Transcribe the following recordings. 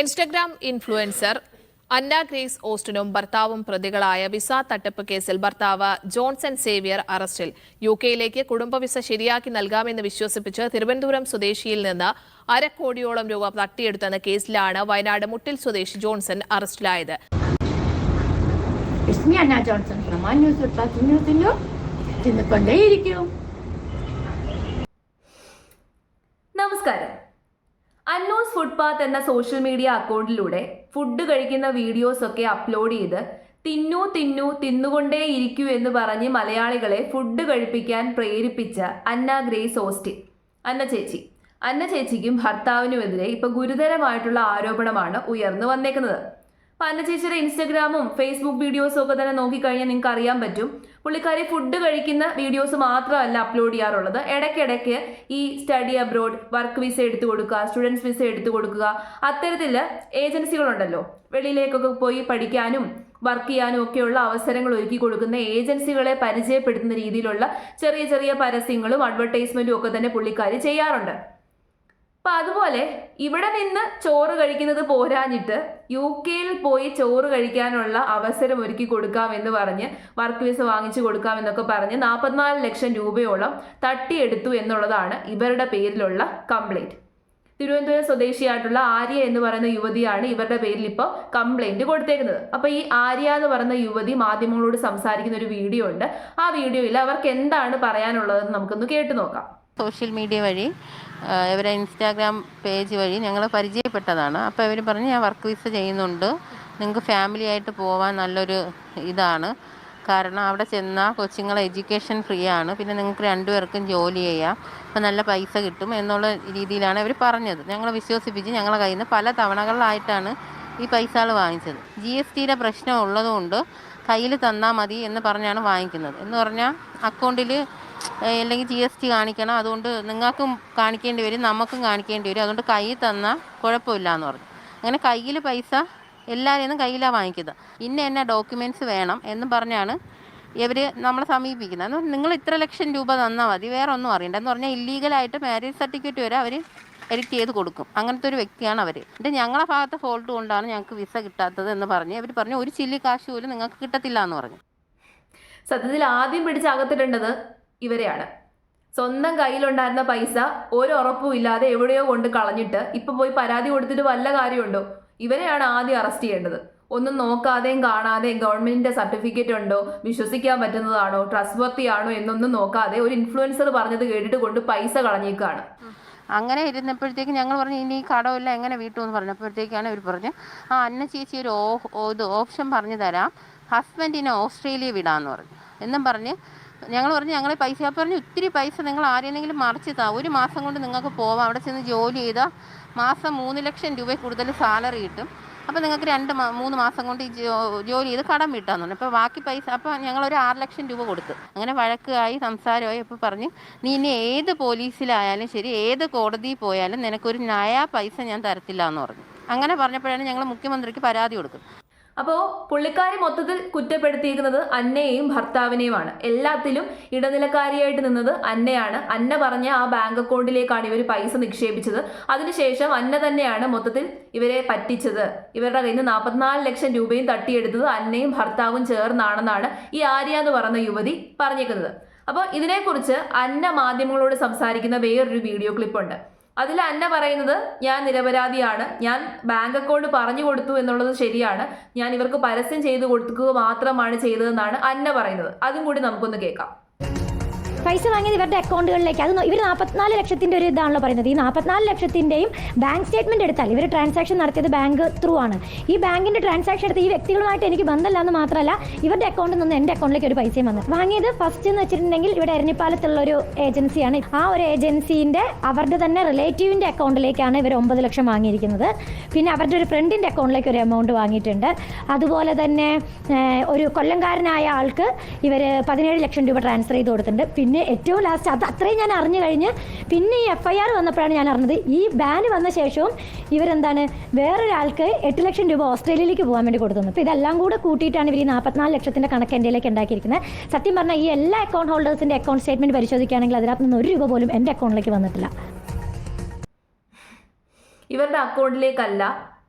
Instagram influencer അന്ന grace ഓസ്റ്റിനും ഭർത്താവും പ്രതികളായ വിസ തട്ടിപ്പ് കേസിൽ ഭർത്താവ് ജോൺസൺ സേവിയർ അറസ്റ്റിൽ. യു കെയിലേക്ക് കുടുംബ വിസ ശരിയാക്കി നൽകാമെന്ന് വിശ്വസിപ്പിച്ച് തിരുവനന്തപുരം സ്വദേശിയിൽ നിന്ന് അരക്കോടിയോളം രൂപ തട്ടിയെടുത്തെന്ന കേസിലാണ് വയനാട് മുട്ടിൽ സ്വദേശി ജോൺസൺ അറസ്റ്റിലായത്. തിന്നുകൊണ്ടേയിരിക്കും നമസ്കാരം. അന്നോസ് ഫുഡ്പാത്ത് എന്ന സോഷ്യൽ മീഡിയ അക്കൗണ്ടിലൂടെ ഫുഡ് കഴിക്കുന്ന വീഡിയോസ് ഒക്കെ അപ്ലോഡ് ചെയ്ത് തിന്നു തിന്നു തിന്നുകൊണ്ടേ ഇരിക്കൂ എന്ന് പറഞ്ഞ് മലയാളികളെ ഫുഡ് കഴിപ്പിക്കാൻ പ്രേരിപ്പിച്ച അന്ന ഗ്രേസ് ഓസ്റ്റിൻ അന്ന ചേച്ചി. അന്ന ചേച്ചിക്കും ഭർത്താവിനുമെതിരെ ഇപ്പൊ ഗുരുതരമായിട്ടുള്ള ആരോപണമാണ് ഉയർന്നു വന്നേക്കുന്നത്. അപ്പൊ അന്ന ചേച്ചിയുടെ ഇൻസ്റ്റഗ്രാമും ഫേസ്ബുക്ക് വീഡിയോസും ഒക്കെ തന്നെ നോക്കിക്കഴിഞ്ഞാൽ നിങ്ങൾക്ക് അറിയാൻ പറ്റും. പുള്ളിക്കാരി ഫുഡ് കഴിക്കുന്ന വീഡിയോസ് മാത്രമല്ല അപ്ലോഡ് ചെയ്യാറുള്ളത്. ഇടയ്ക്കിടയ്ക്ക് ഈ സ്റ്റഡി അബ്രോഡ് വർക്ക് വിസ എടുത്തു കൊടുക്കുക സ്റ്റുഡൻസ് വിസ എടുത്തു കൊടുക്കുക അത്തരത്തിൽ ഏജൻസികളുണ്ടല്ലോ. വെളിയിലേക്കൊക്കെ പോയി പഠിക്കാനും വർക്ക് ചെയ്യാനും ഒക്കെയുള്ള അവസരങ്ങൾ ഒരുക്കി കൊടുക്കുന്ന ഏജൻസികളെ പരിചയപ്പെടുത്തുന്ന രീതിയിലുള്ള ചെറിയ ചെറിയ പരസ്യങ്ങളും അഡ്വർടൈസ്മെന്റും ഒക്കെ തന്നെ പുള്ളിക്കാരി ചെയ്യാറുണ്ട്. അപ്പൊ അതുപോലെ ഇവിടെ നിന്ന് ചോറ് കഴിക്കുന്നത് പോരാഞ്ഞിട്ട് യു കെയിൽ പോയി ചോറ് കഴിക്കാനുള്ള അവസരം ഒരുക്കി കൊടുക്കാമെന്ന് പറഞ്ഞ് വർക്ക് വിസ വാങ്ങിച്ചു കൊടുക്കാമെന്നൊക്കെ പറഞ്ഞ് നാൽപ്പത്തിനാല് ലക്ഷം രൂപയോളം തട്ടിയെടുത്തു എന്നുള്ളതാണ് ഇവരുടെ പേരിലുള്ള കംപ്ലൈന്റ് തിരുവനന്തപുരം സ്വദേശിയായിട്ടുള്ള ആര്യ എന്ന് പറയുന്ന യുവതിയാണ് ഇവരുടെ പേരിൽ ഇപ്പോൾ കംപ്ലൈന്റ് കൊടുത്തേക്കുന്നത്. അപ്പോൾ ഈ ആര്യ എന്ന് പറയുന്ന യുവതി മാധ്യമങ്ങളോട് സംസാരിക്കുന്ന ഒരു വീഡിയോ ഉണ്ട്. ആ വീഡിയോയിൽ അവർക്ക് എന്താണ് പറയാനുള്ളതെന്ന് നമുക്കൊന്ന് കേട്ടു നോക്കാം. സോഷ്യൽ മീഡിയ വഴി ഇവരെ ഇൻസ്റ്റാഗ്രാം പേജ് വഴി ഞങ്ങൾ പരിചയപ്പെട്ടതാണ്. അപ്പോൾ ഇവർ പറഞ്ഞ് ഞാൻ വർക്ക് വിസ ചെയ്യുന്നുണ്ട്. നിങ്ങൾക്ക് ഫാമിലി ആയിട്ട് പോകാൻ നല്ലൊരു ഇതാണ്. കാരണം അവിടെ ചെന്നാൽ കൊച്ചുങ്ങളെ എഡ്യൂക്കേഷൻ ഫ്രീ ആണ്. പിന്നെ നിങ്ങൾക്ക് രണ്ടുപേർക്കും ജോലി ചെയ്യാം. അപ്പോൾ നല്ല പൈസ കിട്ടും എന്നുള്ള രീതിയിലാണ് ഇവർ പറഞ്ഞത്. ഞങ്ങളെ വിശ്വസിപ്പിച്ച് ഞങ്ങളെ കയ്യിൽ നിന്ന് പല തവണകളിലായിട്ടാണ് ഈ പൈസകൾ വാങ്ങിച്ചത്. ജി എസ് ടിയുടെ പ്രശ്നം ഉള്ളതുകൊണ്ട് കയ്യിൽ തന്നാൽ മതി എന്ന് പറഞ്ഞാണ് വാങ്ങിക്കുന്നത്. എന്ന് പറഞ്ഞാൽ അക്കൗണ്ടിൽ അല്ലെങ്കിൽ ജി എസ് ടി കാണിക്കണം. അതുകൊണ്ട് നിങ്ങൾക്കും കാണിക്കേണ്ടി വരും നമുക്കും കാണിക്കേണ്ടി വരും. അതുകൊണ്ട് കയ്യിൽ തന്നാൽ കുഴപ്പമില്ല എന്ന് പറഞ്ഞു. അങ്ങനെ കയ്യിൽ പൈസ എല്ലാവരെയും കയ്യിലാണ് വാങ്ങിക്കുന്നത്. ഇന്ന എന്നെ ഡോക്യുമെന്റ്സ് വേണം എന്ന് പറഞ്ഞാണ് ഇവർ നമ്മളെ സമീപിക്കുന്നത്. നിങ്ങൾ ഇത്ര ലക്ഷം രൂപ തന്നാൽ മതി വേറെ ഒന്നും അറിയണ്ട. എന്ന് പറഞ്ഞാൽ ഇല്ലീഗലായിട്ട് മാരേജ് സർട്ടിഫിക്കറ്റ് വരെ അവർ എഡിറ്റ് ചെയ്ത് കൊടുക്കും. അങ്ങനത്തെ ഒരു വ്യക്തിയാണ് അവർ എന്നിട്ട് ഞങ്ങളെ ഭാഗത്തെ ഫോൾട്ട് കൊണ്ടാണ് ഞങ്ങൾക്ക് വിസ കിട്ടാത്തത് എന്ന് പറഞ്ഞ് അവർ പറഞ്ഞു ഒരു ചില്ലി കാശ് പോലും നിങ്ങൾക്ക് കിട്ടത്തില്ല എന്ന് പറഞ്ഞു. സത്യത്തിൽ ആദ്യം പിടിച്ച് ഇവരെയാണ്. സ്വന്തം കയ്യിലുണ്ടായിരുന്ന പൈസ ഒരു ഉറപ്പും ഇല്ലാതെ എവിടെയോ കൊണ്ട് കളഞ്ഞിട്ട് ഇപ്പൊ പോയി പരാതി കൊടുത്തിട്ട് വല്ല കാര്യമുണ്ടോ? ഇവരെയാണ് ആദ്യം അറസ്റ്റ് ചെയ്യേണ്ടത്. ഒന്നും നോക്കാതെയും കാണാതെയും ഗവൺമെന്റിന്റെ സർട്ടിഫിക്കറ്റ് ഉണ്ടോ? വിശ്വസിക്കാൻ പറ്റുന്നതാണോ? ട്രസ്റ്റ് വർത്തിയാണോ എന്നൊന്നും നോക്കാതെ ഒരു ഇൻഫ്ലുവൻസർ പറഞ്ഞത് കേട്ടിട്ട് കൊണ്ട് പൈസ കളഞ്ഞേക്കാണ് അങ്ങനെ ഇരുന്നപ്പോഴത്തേക്ക് ഞങ്ങൾ പറഞ്ഞു ഇനി ഈ കടമില്ല എങ്ങനെ വീട്ടു? എന്ന് പറഞ്ഞപ്പോഴത്തേക്കാണ് ഇവർ പറഞ്ഞു ആ അന്ന ചേച്ചി ഒരു ഇത് ഓപ്ഷൻ പറഞ്ഞു തരാം. ഹസ്ബൻഡിനെ ഓസ്ട്രേലിയ വിടാമെന്ന് പറഞ്ഞു. എന്നും പറഞ്ഞ് ഞങ്ങൾ പറഞ്ഞു ഞങ്ങളെ പൈസ പറഞ്ഞു ഒത്തിരി പൈസ നിങ്ങൾ ആരെയെങ്കിലും മറിച്ച് താ. ഒരു മാസം കൊണ്ട് നിങ്ങൾക്ക് പോവാം. അവിടെ ചെന്ന് ജോലി ചെയ്താൽ മാസം മൂന്ന് ലക്ഷം രൂപ കൂടുതൽ സാലറി കിട്ടും. അപ്പോൾ നിങ്ങൾക്ക് രണ്ട് മൂന്ന് മാസം കൊണ്ട് ഈ ജോലി ചെയ്ത് കടം വീട്ടാന്ന് പറഞ്ഞു. അപ്പോൾ ബാക്കി പൈസ അപ്പോൾ ഞങ്ങളൊരു ആറ് ലക്ഷം രൂപ കൊടുത്തു. അങ്ങനെ വഴക്കായി സംസാരമായി അപ്പോൾ പറഞ്ഞു നീ ഇനി ഏത് പോലീസിലായാലും ശരി ഏത് കോടതിയിൽ പോയാലും നിനക്കൊരു നയാ പൈസ ഞാൻ തരത്തില്ല എന്ന് പറഞ്ഞു. അങ്ങനെ പറഞ്ഞപ്പോഴാണ് ഞങ്ങൾ മുഖ്യമന്ത്രിക്ക് പരാതി കൊടുക്കും അപ്പോൾ പുള്ളിക്കാരി മൊത്തത്തിൽ കുറ്റപ്പെടുത്തിയിരിക്കുന്നത് അന്നയെയും ഭർത്താവിനെയുമാണ്. എല്ലാത്തിലും ഇടനിലക്കാരിയായിട്ട് നിന്നത് അന്നയാണ്. അന്ന പറഞ്ഞ ആ ബാങ്ക് അക്കൗണ്ടിലേക്കാണ് ഇവർ പൈസ നിക്ഷേപിച്ചത്. അതിനുശേഷം അന്ന തന്നെയാണ് മൊത്തത്തിൽ ഇവരെ പറ്റിച്ചത്. ഇവരുടെ കയ്യിൽ നിന്ന് നാൽപ്പത്തിനാല് ലക്ഷം രൂപയും തട്ടിയെടുത്തത് അന്നയും ഭർത്താവും ചേർന്നാണെന്നാണ് ഈ ആര്യ എന്ന് പറയുന്ന യുവതി പറഞ്ഞേക്കുന്നത്. അപ്പോൾ ഇതിനെക്കുറിച്ച് അന്ന മാധ്യമങ്ങളോട് സംസാരിക്കുന്ന വേറൊരു വീഡിയോ ക്ലിപ്പുണ്ട്. അതിൽ അന്ന പറയുന്നത് ഞാൻ നിരപരാധിയാണ്. ഞാൻ ബാങ്ക് അക്കൗണ്ട് പറഞ്ഞു കൊടുത്തു എന്നുള്ളത് ശരിയാണ്. ഞാൻ ഇവർക്ക് പരസ്യം ചെയ്തു കൊടുക്കുക മാത്രമാണ് ചെയ്തതെന്നാണ് അന്ന പറയുന്നത്. അതും കൂടി നമുക്കൊന്ന് കേൾക്കാം. പൈസ വാങ്ങിയത് ഇവരുടെ അക്കൗണ്ടുകളിലേക്ക്. അത് ഇവർ നാൽപ്പത്തിനാല് ലക്ഷത്തിന്റെ ഒരു ഇതാണല്ലോ പറയുന്നത്. ഈ നാൽപ്പത്തിനാല് ലക്ഷത്തിന്റെയും ബാങ്ക് സ്റ്റേറ്റ്മെന്റ് എടുത്താൽ ഇവർ ട്രാൻസാക്ഷൻ നടത്തിയത് ബാങ്ക് ത്രൂ ആണ്. ഈ ബാങ്കിന്റെ ട്രാൻസാക്ഷൻ എടുത്ത് ഈ വ്യക്തികളുമായിട്ട് എനിക്ക് ബന്ധമില്ല എന്ന് മാത്രമല്ല ഇവരുടെ അക്കൗണ്ടിൽ നിന്ന് എന്റെ അക്കൗണ്ടിലേക്ക് ഒരു പൈസയും വന്നു. വാങ്ങിയത് ഫസ്റ്റ് എന്ന് വെച്ചിട്ടുണ്ടെങ്കിൽ ഇവിടെ എരഞ്ഞിപ്പാലത്തുള്ള ഒരു ഏജൻസിയാണ്. ആ ഒരു ഏജൻസിന്റെ അവരുടെ തന്നെ റിലേറ്റീവിന്റെ അക്കൗണ്ടിലേക്കാണ് ഇവർ ഒമ്പത് ലക്ഷം വാങ്ങിയിരിക്കുന്നത്. പിന്നെ അവരുടെ ഒരു ഫ്രണ്ടിന്റെ അക്കൗണ്ടിലേക്ക് ഒരു എമൗണ്ട് വാങ്ങിയിട്ടുണ്ട്. അതുപോലെ തന്നെ ഒരു കൊല്ലംകാരനായ ആൾക്ക് ഇവർ പതിനേഴ് ലക്ഷം രൂപ ട്രാൻസ്ഫർ ചെയ്ത് കൊടുത്തിട്ടുണ്ട്. പിന്നെ ഏറ്റവും ലാസ്റ്റ് അത് അത്രയും ഞാൻ അറിഞ്ഞു കഴിഞ്ഞ് പിന്നെ ഈ എഫ് ഐ ആർ വന്നപ്പോഴാണ് ഞാൻ അറിഞ്ഞത്. ഈ ബാൻ വന്ന ശേഷവും ഇവരെന്താണ്? വേറൊരാൾക്ക് എട്ട് ലക്ഷം രൂപ ഓസ്ട്രേലിയയിലേക്ക് പോകാൻ വേണ്ടി കൊടുത്തത് അപ്പോൾ ഇതെല്ലാം കൂടെ കൂട്ടിയിട്ടാണ് ഇവർ ഈ നാൽപ്പത്തിനാല് ലക്ഷത്തിന്റെ കണക്ക് എന്റെയിലേക്ക് ഉണ്ടാക്കിയിരിക്കുന്നത്. സത്യം പറഞ്ഞാൽ ഈ എല്ലാ അക്കൗണ്ട് ഹോൾഡേഴ്സിന്റെ അക്കൗണ്ട് സ്റ്റേറ്റ്മെന്റ് പരിശോധിക്കുകയാണെങ്കിൽ അതിനകത്ത് നിന്ന് ഒരു രൂപ പോലും എന്റെ അക്കൗണ്ടിലേക്ക് വന്നിട്ടില്ല. ഇവരുടെ അക്കൗണ്ടിലേക്കല്ല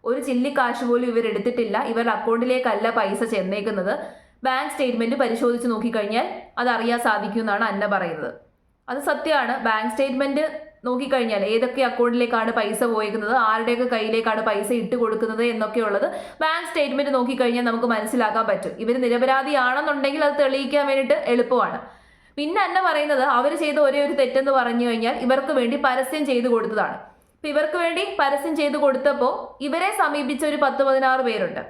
ഒരു ചില്ലി കാശ് പോലും ഇവർ എടുത്തിട്ടില്ല. ഇവരുടെ അക്കൗണ്ടിലേക്കല്ല പൈസ ചെന്നേക്കുന്നത്. ബാങ്ക് സ്റ്റേറ്റ്മെന്റ് പരിശോധിച്ച് നോക്കിക്കഴിഞ്ഞാൽ അത് അറിയാൻ സാധിക്കും എന്നാണ് അന്ന പറയുന്നത്. അത് സത്യമാണ്. ബാങ്ക് സ്റ്റേറ്റ്മെന്റ് നോക്കിക്കഴിഞ്ഞാൽ ഏതൊക്കെ അക്കൗണ്ടിലേക്കാണ് പൈസ പോയിരിക്കുന്നത് ആരുടെയൊക്കെ കയ്യിലേക്കാണ് പൈസ ഇട്ട് കൊടുക്കുന്നത് എന്നൊക്കെയുള്ളത് ബാങ്ക് സ്റ്റേറ്റ്മെന്റ് നോക്കിക്കഴിഞ്ഞാൽ നമുക്ക് മനസ്സിലാക്കാൻ പറ്റും. ഇവർ നിരപരാധിയാണെന്നുണ്ടെങ്കിൽ അത് തെളിയിക്കാൻ വേണ്ടിയിട്ട് എളുപ്പമാണ്. പിന്നെ അന്ന പറയുന്നത് അവർ ചെയ്ത ഒരേ ഒരു തെറ്റെന്ന് പറഞ്ഞു കഴിഞ്ഞാൽ ഇവർക്ക് വേണ്ടി പരസ്യം ചെയ്തു കൊടുത്തതാണ്. ഇപ്പൊ ഇവർക്ക് വേണ്ടി പരസ്യം ചെയ്തു കൊടുത്തപ്പോൾ ഇവരെ സമീപിച്ച ഒരു പത്ത് പതിനാറ് പേരുണ്ട്.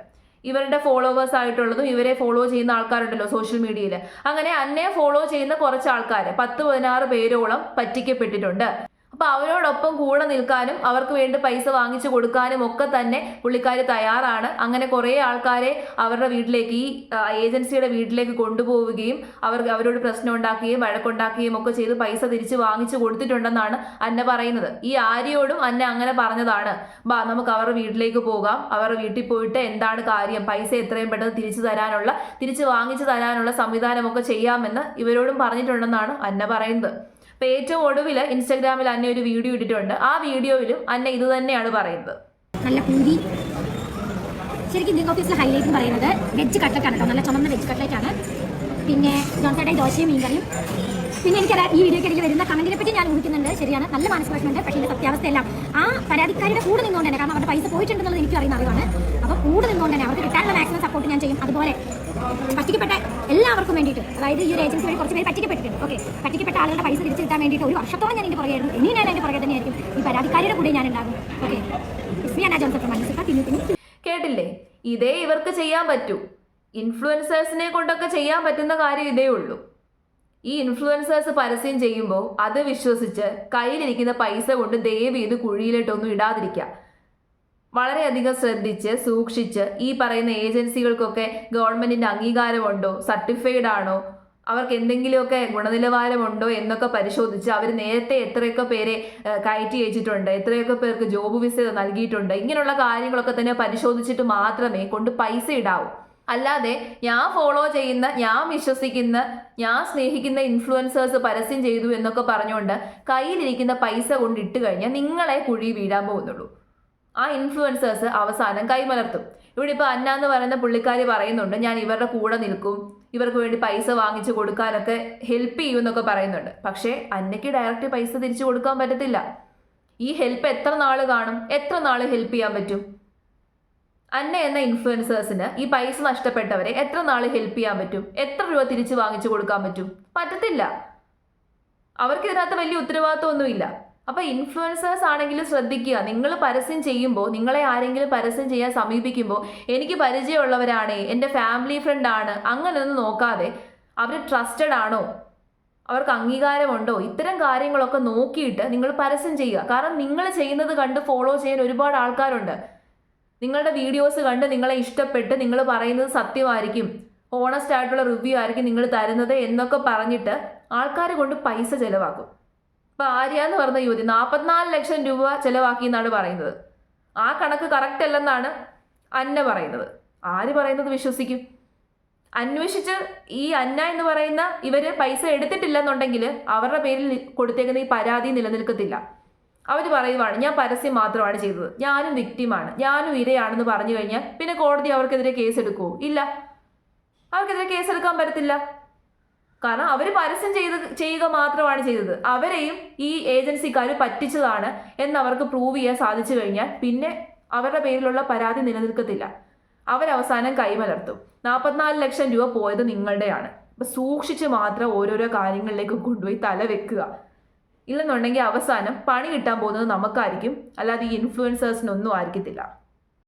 ഇവരുടെ ഫോളോവേഴ്സ് ആയിട്ടുള്ളതും ഇവരെ ഫോളോ ചെയ്യുന്ന ആൾക്കാരുണ്ടല്ലോ സോഷ്യൽ മീഡിയയിൽ അങ്ങനെ അന്നെ ഫോളോ ചെയ്യുന്ന കുറച്ച് ആൾക്കാർ പത്ത് പതിനാറ് പേരോളം പറ്റിക്കപ്പെട്ടിട്ടുണ്ട്. അപ്പൊ അവരോടൊപ്പം കൂടെ നിൽക്കാനും അവർക്ക് വേണ്ടി പൈസ വാങ്ങിച്ചു കൊടുക്കാനും ഒക്കെ തന്നെ പുള്ളിക്കാർ തയ്യാറാണ്. അങ്ങനെ കുറേ ആൾക്കാരെ അവരുടെ വീട്ടിലേക്ക് ഈ ഏജൻസിയുടെ വീട്ടിലേക്ക് കൊണ്ടുപോവുകയും അവർ അവരോട് പ്രശ്നം ഉണ്ടാക്കുകയും വഴക്കുണ്ടാക്കുകയും ഒക്കെ ചെയ്ത് പൈസ തിരിച്ച് വാങ്ങിച്ചു കൊടുത്തിട്ടുണ്ടെന്നാണ് അന്ന പറയുന്നത്. ഈ ആര്യയോടും അന്ന അങ്ങനെ പറഞ്ഞതാണ്. ബാ നമുക്ക് അവരുടെ വീട്ടിലേക്ക് പോകാം. അവരുടെ വീട്ടിൽ പോയിട്ട് എന്താണ് കാര്യം? പൈസ എത്രയും പെട്ടെന്ന് തിരിച്ചു തരാനുള്ള തിരിച്ച് വാങ്ങിച്ചു തരാനുള്ള സംവിധാനമൊക്കെ ചെയ്യാമെന്ന് ഇവരോടും പറഞ്ഞിട്ടുണ്ടെന്നാണ് അന്ന പറയുന്നത്. അപ്പൊ ഏറ്റവും ഒടുവിൽ ഇൻസ്റ്റാഗ്രാമിൽ അന്നെ ഒരു വീഡിയോ ഇട്ടിട്ടുണ്ട്. ആ വീഡിയോയിലും അന്ന ഇത് തന്നെയാണ് പറയുന്നത്. നല്ല പൂരി. ശരിക്കും ഇന്ത്യൻ ഓഫീസിലെ ഹൈലൈറ്റ് പറയുന്നത് വെജ് കട്ട്ലറ്റ് ആണ് കേട്ടോ. നല്ല ചുമന്ന വെജ് കട്ട്ലറ്റ് ആണ്. പിന്നെ ജോൺസേട്ടായി ദോശയും മീൻകറിയും. പിന്നെ എനിക്ക് ഈ വീഡിയോക്കിടയിൽ വരുന്ന കമന്റിനെ പറ്റി ഞാൻ ഊഹിക്കുന്നുണ്ട്. ശരിയാണ് നല്ല മനസ്സിലാക്കുന്നുണ്ട് പക്ഷേ ഇതിന്റെ സത്യാവസ്ഥയെല്ലാം ആ പരാതിക്കാരുടെ കൂടെ നിന്നുകൊണ്ട് തന്നെ കാരണം അവരുടെ പൈസ പോയിട്ടുണ്ടെന്നുള്ളത് എനിക്ക് അറിയുന്ന അറിവാണ്. അപ്പോൾ കൂടെ നിന്നുകൊണ്ട് തന്നെ അവർക്ക് കിട്ടാനുള്ള മാക്സിമം സപ്പോർട്ട് ഞാൻ ചെയ്യും. അതുപോലെ പറ്റിക്കപ്പെട്ട എല്ലാവർക്കും വേണ്ടിയിട്ട് അതായത് ഈ ഒരു ഏജൻസി വഴി കുറച്ച് പേര് പറ്റിക്കപ്പെട്ടിട്ടുണ്ട്. ഓക്കെ പറ്റിക്കപ്പെട്ട ആളുകളുടെ പൈസ തിരിച്ചു കിട്ടാൻ വേണ്ടിയിട്ട് ഒരു വർഷത്തോളം ഞാൻ എന്റെ പുറകെയായിരുന്നു ഇനി ഞാൻ എന്റെ പുറകെ തന്നെയായിരിക്കും. ഈ പരാതിക്കാരുടെ കൂടെ ഞാൻ ഉണ്ടാകും. ഓക്കെ ജോൺസഫ് മനസ്സിലാക്കാം പിന്നെ കേട്ടില്ലേ? ഇതേ ഇവർക്ക് ചെയ്യാൻ പറ്റൂ. ഇൻഫ്ലുവൻസേഴ്സിനെ കൊണ്ടൊക്കെ ചെയ്യാൻ പറ്റുന്ന കാര്യം ഇതേ ഉള്ളൂ. ഈ ഇൻഫ്ലുവൻസേഴ്സ് പരസ്യം ചെയ്യുമ്പോൾ അത് വിശ്വസിച്ച് കയ്യിലിരിക്കുന്ന പൈസ കൊണ്ട് ദയവ് ചെയ്ത് കുഴിയിലിട്ടൊന്നും ഇടാതിരിക്കുക. വളരെയധികം ശ്രദ്ധിച്ച് സൂക്ഷിച്ച് ഈ പറയുന്ന ഏജൻസികൾക്കൊക്കെ ഗവൺമെന്റിന്റെ അംഗീകാരമുണ്ടോ? സർട്ടിഫൈഡ് ആണോ? അവർക്ക് എന്തെങ്കിലുമൊക്കെ ഗുണനിലവാരമുണ്ടോ എന്നൊക്കെ പരിശോധിച്ച് അവർ നേരത്തെ എത്രയൊക്കെ പേരെ കയറ്റി അയച്ചിട്ടുണ്ട് എത്രയൊക്കെ പേർക്ക് ജോബ് വിസ നൽകിയിട്ടുണ്ട് ഇങ്ങനെയുള്ള കാര്യങ്ങളൊക്കെ തന്നെ പരിശോധിച്ചിട്ട് മാത്രമേ കൊണ്ട് പൈസ ഇടാവൂ. അല്ലാതെ ഞാൻ ഫോളോ ചെയ്യുന്ന ഞാൻ വിശ്വസിക്കുന്ന ഞാൻ സ്നേഹിക്കുന്ന ഇൻഫ്ലുവൻസേഴ്സ് പരസ്യം ചെയ്തു എന്നൊക്കെ പറഞ്ഞുകൊണ്ട് കയ്യിലിരിക്കുന്ന പൈസ കൊണ്ട് ഇട്ട് കഴിഞ്ഞാൽ നിങ്ങളെ കുഴി വീഴാൻ പോകുന്നുള്ളൂ. ആ ഇൻഫ്ലുവൻസേഴ്സ് അവസാനം കൈമലർത്തും. ഇവിടെ ഇപ്പോൾ അന്ന എന്ന് പറയുന്ന പുള്ളിക്കാരി പറയുന്നുണ്ട് ഞാൻ ഇവരുടെ കൂടെ നിൽക്കും ഇവർക്ക് വേണ്ടി പൈസ വാങ്ങിച്ചു കൊടുക്കാനൊക്കെ ഹെൽപ്പ് ചെയ്യും എന്നൊക്കെ പറയുന്നുണ്ട്. പക്ഷേ അന്നയ്ക്ക് ഡയറക്റ്റ് പൈസ തിരിച്ചു കൊടുക്കാൻ പറ്റത്തില്ല. ഈ ഹെൽപ്പ് എത്ര നാൾ കാണും? എത്ര നാൾ ഹെൽപ്പ് ചെയ്യാൻ പറ്റും? അന്ന എന്ന ഇൻഫ്ലുവൻസേഴ്സിന് ഈ പൈസ നഷ്ടപ്പെട്ടവരെ എത്ര നാൾ ഹെൽപ്പ് ചെയ്യാൻ പറ്റും? എത്ര രൂപ തിരിച്ചു വാങ്ങിച്ചു കൊടുക്കാൻ പറ്റും? പറ്റത്തില്ല. അവർക്ക് ഇതിനകത്ത് വലിയ ഉത്തരവാദിത്വമൊന്നുമില്ല. അപ്പൊ ഇൻഫ്ലുവൻസേഴ്സ് ആണെങ്കിലും ശ്രദ്ധിക്കുക. നിങ്ങൾ പരസ്യം ചെയ്യുമ്പോൾ നിങ്ങളെ ആരെങ്കിലും പരസ്യം ചെയ്യാൻ സമീപിക്കുമ്പോൾ എനിക്ക് പരിചയമുള്ളവരാണ് എന്റെ ഫാമിലി ഫ്രണ്ട് ആണ് അങ്ങനെയൊന്നും നോക്കാതെ അവർ ട്രസ്റ്റഡ് ആണോ? അവർക്ക് അംഗീകാരമുണ്ടോ? ഇത്തരം കാര്യങ്ങളൊക്കെ നോക്കിയിട്ട് നിങ്ങൾ പരസ്യം ചെയ്യുക. കാരണം നിങ്ങൾ ചെയ്യുന്നത് കണ്ട് ഫോളോ ചെയ്യാൻ ഒരുപാട് ആൾക്കാരുണ്ട്. നിങ്ങളുടെ വീഡിയോസ് കണ്ട് നിങ്ങളെ ഇഷ്ടപ്പെട്ട് നിങ്ങൾ പറയുന്നത് സത്യമായിരിക്കും. ഓണസ്റ്റ് ആയിട്ടുള്ള റിവ്യൂ ആയിരിക്കും നിങ്ങൾ തരുന്നത് എന്നൊക്കെ പറഞ്ഞിട്ട് ആൾക്കാരെ കൊണ്ട് പൈസ ചെലവാക്കും. ഇപ്പൊ ആര്യ എന്ന് പറഞ്ഞ യുവതി നാൽപ്പത്തിനാല് ലക്ഷം രൂപ ചെലവാക്കി എന്നാണ് പറയുന്നത്. ആ കണക്ക് കറക്റ്റ് അല്ലെന്നാണ് അന്ന പറയുന്നത്. ആര് പറയുന്നത് വിശ്വസിക്കും? അന്വേഷിച്ച് ഈ അന്ന എന്ന് പറയുന്ന ഇവർ പൈസ എടുത്തിട്ടില്ലെന്നുണ്ടെങ്കിൽ അവരുടെ പേരിൽ കൊടുത്തേക്കുന്ന ഈ പരാതി നിലനിൽക്കത്തില്ല. അവർ പറയുവാണ് ഞാൻ പരസ്യം മാത്രമാണ് ചെയ്തത്. ഞാനും വിക്റ്റിമാണ് ഞാനും ഇരയാണെന്ന് പറഞ്ഞു കഴിഞ്ഞാൽ പിന്നെ കോടതി അവർക്കെതിരെ കേസ് എടുക്കുമോ ഇല്ല. അവർക്കെതിരെ കേസ് എടുക്കാൻ പറ്റത്തില്ല. കാരണം അവർ പരസ്യം ചെയ്ത് ചെയ്യുക മാത്രമാണ് ചെയ്തത്. അവരെയും ഈ ഏജൻസിക്കാർ പറ്റിച്ചതാണ് എന്ന് അവർക്ക് പ്രൂവ് ചെയ്യാൻ സാധിച്ചു കഴിഞ്ഞാൽ പിന്നെ അവരുടെ പേരിലുള്ള പരാതി നിലനിൽക്കത്തില്ല. അവരവസാനം കൈമലർത്തും. നാൽപ്പത്തിനാല് ലക്ഷം രൂപ പോയത് നിങ്ങളുടെയാണ്. അപ്പം സൂക്ഷിച്ച് മാത്രം ഓരോരോ കാര്യങ്ങളിലേക്ക് കൊണ്ടുപോയി തല വെക്കുക. ഇല്ലെന്നുണ്ടെങ്കിൽ അവസാനം പണി കിട്ടാൻ പോകുന്നത് നമുക്കായിരിക്കും. അല്ലാതെ ഈ ഇൻഫ്ലുവൻസേഴ്സിനൊന്നും ആയിരിക്കത്തില്ല.